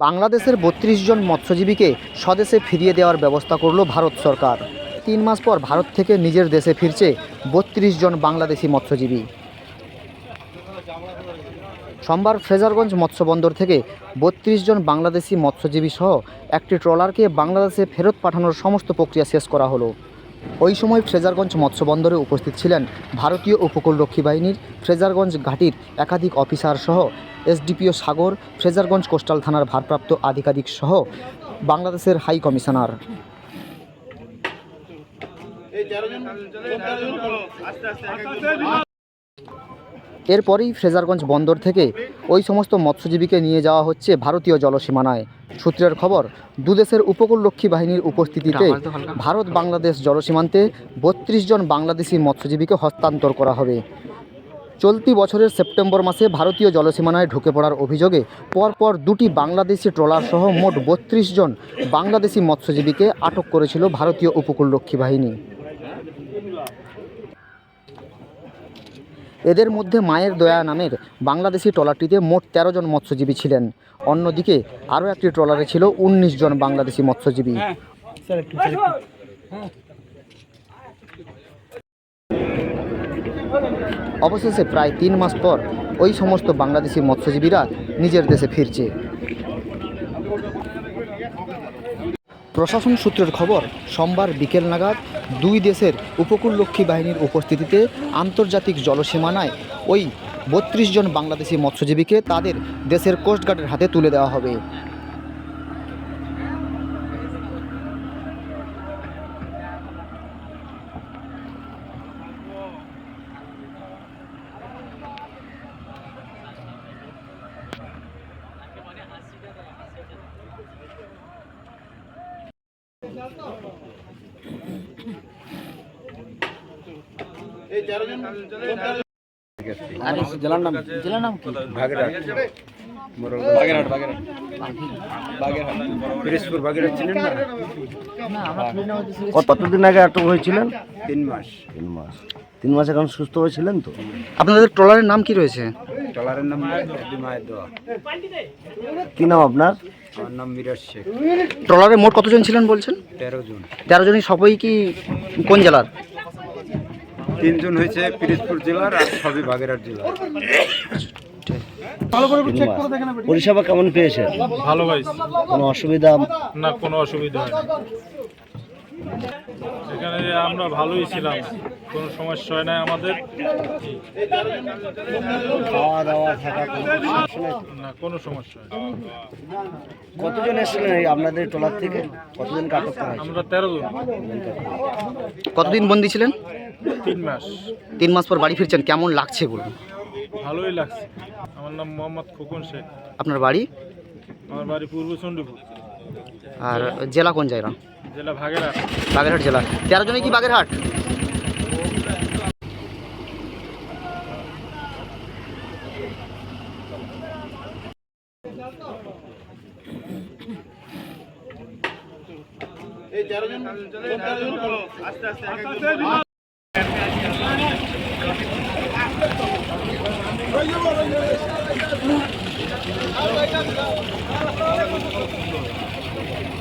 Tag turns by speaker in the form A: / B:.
A: বাংলাদেশের বত্রিশ জন মৎস্যজীবীকে স্বদেশে ফিরিয়ে দেওয়ার ব্যবস্থা করল ভারত সরকার। তিন মাস পর ভারত থেকে নিজের দেশে ফিরছে বত্রিশ জন বাংলাদেশি মৎস্যজীবী। সোমবার ফ্রেজারগঞ্জ মৎস্যবন্দর থেকে বত্রিশ জন বাংলাদেশি মৎস্যজীবী সহ একটি ট্রলারকে বাংলাদেশে ফেরত পাঠানোর সমস্ত প্রক্রিয়া শেষ করা হলো। ওই সময় ফ্রেজারগঞ্জ মৎস্যবন্দরে উপস্থিত ছিলেন ভারতীয় উপকূলরক্ষী বাহিনীর ফ্রেজারগঞ্জ ঘাটির একাধিক অফিসার সহ এসডিপিও সাগর ফ্রেজারগঞ্জ কোস্টাল থানার ভারপ্রাপ্ত আধিকারিক সহ বাংলাদেশের হাই কমিশনার এরপরেই ফ্রেজারগঞ্জ বন্দর থেকে ওই সমস্ত মৎস্যজীবীকে নিয়ে যাওয়া হচ্ছে ভারতীয় জলসীমানায়। সূত্রের খবর দুদেশের উপকূলরক্ষী বাহিনীর উপস্থিতিতে ভারত বাংলাদেশ জলসীমান্তে বত্রিশ জন বাংলাদেশি মৎস্যজীবীকে হস্তান্তর করা হবে। চলতি বছরের সেপ্টেম্বর মাসে ভারতীয় জলসীমানায় ঢুকে পড়ার অভিযোগে পরপর দুটি বাংলাদেশি ট্রলার সহ মোট বত্রিশ জন বাংলাদেশি মৎস্যজীবীকে আটক করেছিল ভারতীয় উপকূলরক্ষী বাহিনী। এদের মধ্যে মায়ের দয়া নামের বাংলাদেশি ট্রলারটিতে মোট তেরো জন মৎস্যজীবী ছিলেন। অন্যদিকে আরও একটি ট্রলারে ছিল উনিশ জন বাংলাদেশি মৎস্যজীবী। অবশেষে প্রায় তিন মাস পর ওই সমস্ত বাংলাদেশি মৎস্যজীবীরা নিজের দেশে ফিরছে। প্রশাসন সূত্রের খবর, সোমবার বিকেল নাগাদ দুই দেশের উপকূলরক্ষী বাহিনীর উপস্থিতিতে আন্তর্জাতিক জলসীমানায় ওই বত্রিশ জন বাংলাদেশি মৎস্যজীবীকে তাদের দেশের কোস্টগার্ডের হাতে তুলে দেওয়া হবে। জেলার নাম জেলার নাম কি?
B: বাগেরহাট। বাগেরহাট বাগেরহাট। পিরিজপুর বাগেরহাট ছিলেন না?
C: কতদিন আগে আটক হয়েছিলেন?
B: তিন মাস।
C: তিন মাস। তিন মাস এখন সুস্থ হয়েছিলেন তো?
A: আপনাদের ট্রলারের নাম কি রয়েছে?
B: ট্রলারের নাম মায়ের দোয়া।
C: কি নাম আপনার?
B: আমার নাম মিরাজ শেখ।
A: ট্রলারে মোট কতজন ছিলেন বলছেন?
B: তেরো জন।
A: তেরো জনই সবাই কি কোন জেলার?
B: তিনজন হয়েছে পিরিজপুর জেলার আর সবই বাগেরহাট জেলার।
C: পরিষেবা কেমন পেয়েছে?
D: ভালো ভাই।
C: কোনো অসুবিধা?
D: না কোনো অসুবিধা হয় না এখানে আমরা ভালোই ছিলাম কোনো সমস্যা হয় না আমাদের।
C: খাওয়া দাওয়া থাকা
D: না কোনো সমস্যা হয়
C: কতজন এসেছিলেন এই আপনাদের ট্রলার থেকে? কতজন আটক করা
D: আমরা তেরো জন।
A: কতদিন বন্দি ছিলেন?
D: তিন মাস।
A: তিন মাস পর বাড়ি ফিরছেন কেমন লাগছে বলুন?
D: ভালোই লাগছে। আমার নাম মোহাম্মদ খোকন শেখ।
A: আপনার বাড়ি?
D: আমার বাড়ি পূর্ব চণ্ডীপুর।
A: আর জেলা কোন জায়গা?
D: জেলা বাগেরহাট।
A: বাগেরহাট জেলা। তেরো জনই কি বাগেরহাট? আস্তে আস্তে